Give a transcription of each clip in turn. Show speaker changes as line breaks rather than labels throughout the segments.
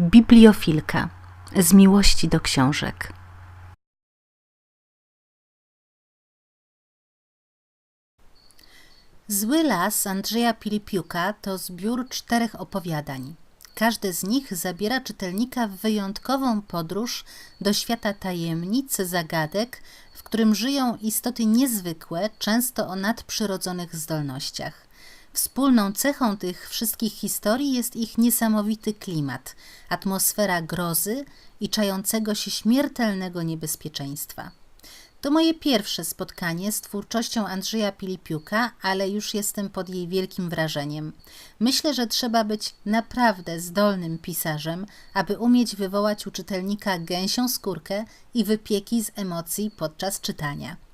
Bibliofilka z miłości do książek. Zły las Andrzeja Pilipiuka to zbiór czterech opowiadań. Każde z nich zabiera czytelnika w wyjątkową podróż do świata tajemnic, zagadek, w którym żyją istoty niezwykłe, często o nadprzyrodzonych zdolnościach. Wspólną cechą tych wszystkich historii jest ich niesamowity klimat, atmosfera grozy i czającego się śmiertelnego niebezpieczeństwa. To moje pierwsze spotkanie z twórczością Andrzeja Pilipiuka, ale już jestem pod jej wielkim wrażeniem. Myślę, że trzeba być naprawdę zdolnym pisarzem, aby umieć wywołać u czytelnika gęsią skórkę i wypieki z emocji podczas czytania.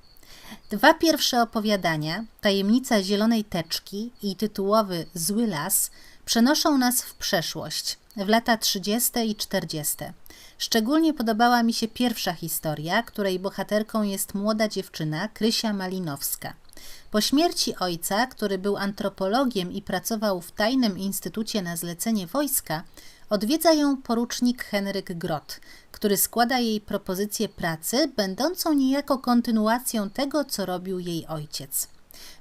Dwa pierwsze opowiadania, Tajemnica Zielonej Teczki i tytułowy Zły Las, przenoszą nas w przeszłość, w lata 30. i 40. Szczególnie podobała mi się pierwsza historia, której bohaterką jest młoda dziewczyna Krysia Malinowska. Po śmierci ojca, który był antropologiem i pracował w tajnym instytucie na zlecenie wojska, odwiedza ją porucznik Henryk Grot, który składa jej propozycję pracy, będącą niejako kontynuacją tego, co robił jej ojciec.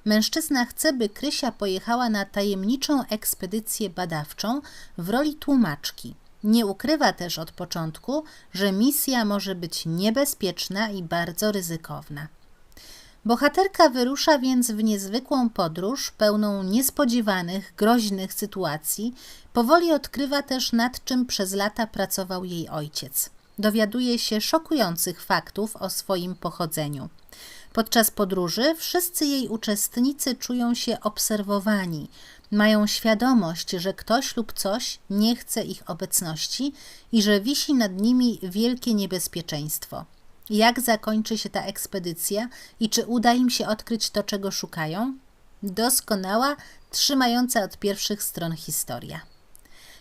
Mężczyzna chce, by Krysia pojechała na tajemniczą ekspedycję badawczą w roli tłumaczki. Nie ukrywa też od początku, że misja może być niebezpieczna i bardzo ryzykowna. Bohaterka wyrusza więc w niezwykłą podróż, pełną niespodziewanych, groźnych sytuacji. Powoli odkrywa też, nad czym przez lata pracował jej ojciec. Dowiaduje się szokujących faktów o swoim pochodzeniu. Podczas podróży wszyscy jej uczestnicy czują się obserwowani, mają świadomość, że ktoś lub coś nie chce ich obecności i że wisi nad nimi wielkie niebezpieczeństwo. Jak zakończy się ta ekspedycja i czy uda im się odkryć to, czego szukają? Doskonała, trzymająca od pierwszych stron historia.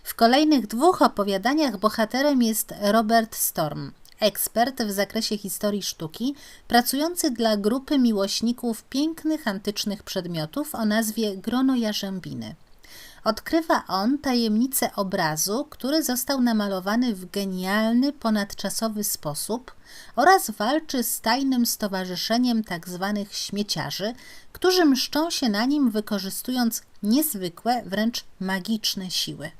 W kolejnych dwóch opowiadaniach bohaterem jest Robert Storm, ekspert w zakresie historii sztuki, pracujący dla grupy miłośników pięknych antycznych przedmiotów o nazwie Grono Jarzębiny. Odkrywa on tajemnicę obrazu, który został namalowany w genialny, ponadczasowy sposób oraz walczy z tajnym stowarzyszeniem tzw. Tak śmieciarzy, którzy mszczą się na nim wykorzystując niezwykłe, wręcz magiczne siły.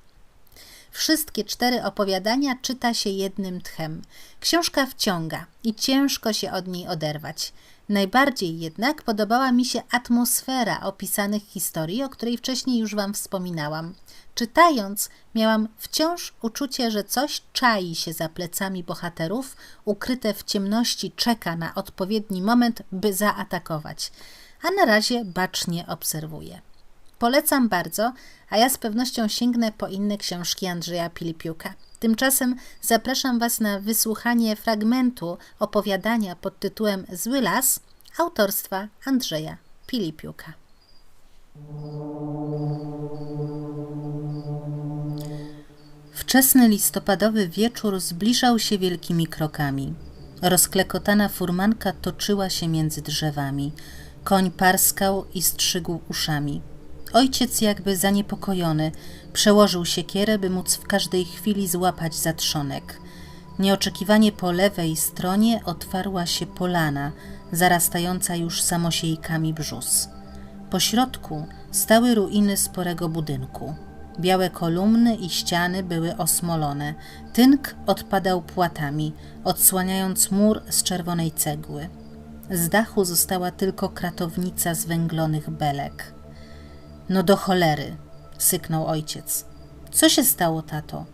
Wszystkie cztery opowiadania czyta się jednym tchem. Książka wciąga i ciężko się od niej oderwać. Najbardziej jednak podobała mi się atmosfera opisanych historii, o której wcześniej już Wam wspominałam. Czytając, miałam wciąż uczucie, że coś czai się za plecami bohaterów, ukryte w ciemności czeka na odpowiedni moment, by zaatakować, a na razie bacznie obserwuję. Polecam bardzo, a ja z pewnością sięgnę po inne książki Andrzeja Pilipiuka. Tymczasem zapraszam Was na wysłuchanie fragmentu opowiadania pod tytułem Zły las autorstwa Andrzeja Pilipiuka. Wczesny listopadowy wieczór zbliżał się wielkimi krokami. Rozklekotana furmanka toczyła się między drzewami. Koń parskał i strzygł uszami. Ojciec, jakby zaniepokojony, przełożył siekierę, by móc w każdej chwili złapać zatrzonek. Nieoczekiwanie po lewej stronie otwarła się polana, zarastająca już samosiejkami brzus. Po środku stały ruiny sporego budynku. Białe kolumny i ściany były osmolone. Tynk odpadał płatami, odsłaniając mur z czerwonej cegły. Z dachu została tylko kratownica z węglonych belek. No do cholery, syknął ojciec. Co się stało, tato?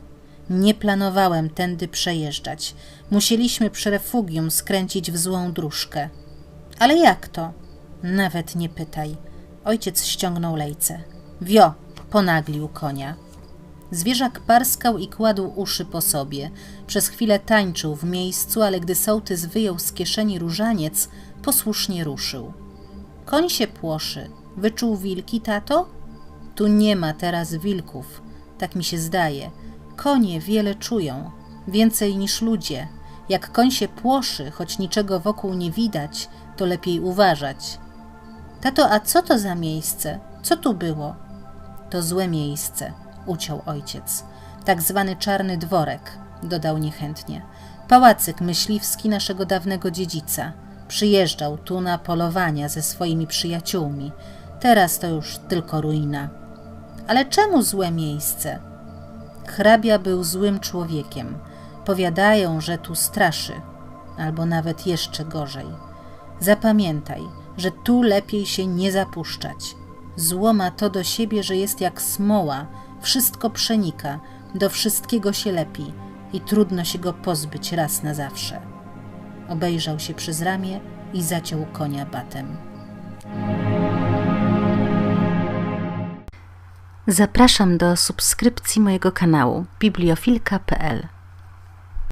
Nie planowałem tędy przejeżdżać. Musieliśmy przy refugium skręcić w złą dróżkę. Ale jak to? Nawet nie pytaj. Ojciec ściągnął lejce. Wio, ponaglił konia. Zwierzak parskał i kładł uszy po sobie. Przez chwilę tańczył w miejscu, ale gdy sołtys wyjął z kieszeni różaniec, posłusznie ruszył. Koń się płoszy. Wyczuł wilki, tato? Tu nie ma teraz wilków, tak mi się zdaje. Konie wiele czują, więcej niż ludzie. Jak koń się płoszy, choć niczego wokół nie widać, to lepiej uważać. Tato, a co to za miejsce? Co tu było? To złe miejsce, uciął ojciec. Tak zwany czarny dworek, dodał niechętnie. Pałacyk myśliwski naszego dawnego dziedzica. Przyjeżdżał tu na polowania ze swoimi przyjaciółmi. Teraz to już tylko ruina. Ale czemu złe miejsce? Hrabia był złym człowiekiem. Powiadają, że tu straszy, albo nawet jeszcze gorzej. Zapamiętaj, że tu lepiej się nie zapuszczać. Zło ma to do siebie, że jest jak smoła, wszystko przenika, do wszystkiego się lepi i trudno się go pozbyć raz na zawsze. Obejrzał się przez ramię i zaciął konia batem. Zapraszam do subskrypcji mojego kanału bibliofilka.pl